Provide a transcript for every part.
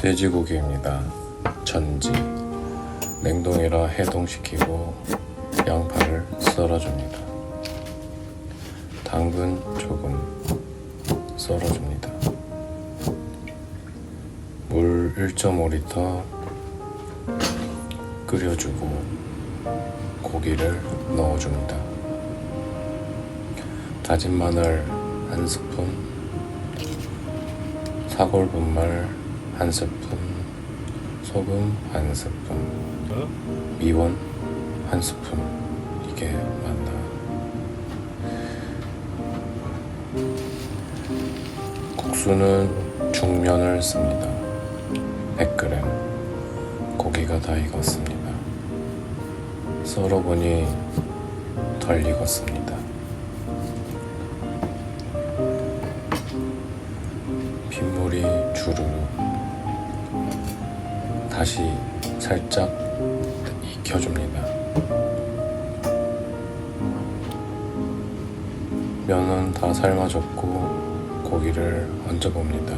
돼지고기입니다. 전지. 냉동이라 해동시키고 양파를 썰어줍니다. 당근 조금 썰어줍니다. 물 1.5리터 끓여주고 고기를 넣어줍니다. 다진 마늘 한 스푼, 사골 분말 한 스푼, 소금 한 스푼, 미원 한 스푼. 이게 맞나? 국수는 중면을 씁니다. 100g. 고기가 다 익었습니다. 썰어보니 덜 익었습니다. 빗물이 주르륵 다시 살짝 익혀줍니다. 면은 다 삶아졌고 고기를 얹어봅니다.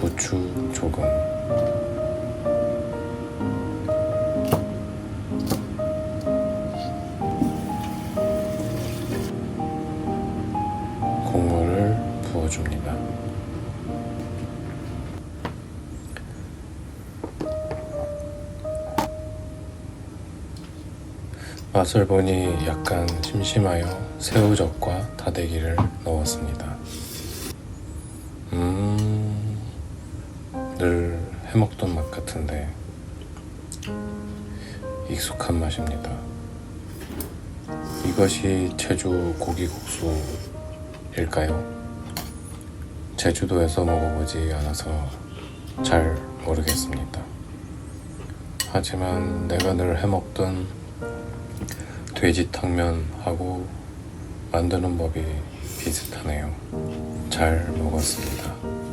부추 조금 줍니다. 맛을 보니 약간 심심하여 새우젓과 다대기를 넣었습니다. 음, 늘 해먹던 맛 같은데 익숙한 맛입니다. 이것이 제주 고기국수일까요? 제주도에서 먹어보지 않아서 잘 모르겠습니다. 하지만 내가 늘 해먹던 돼지탕면하고 만드는 법이 비슷하네요. 잘 먹었습니다.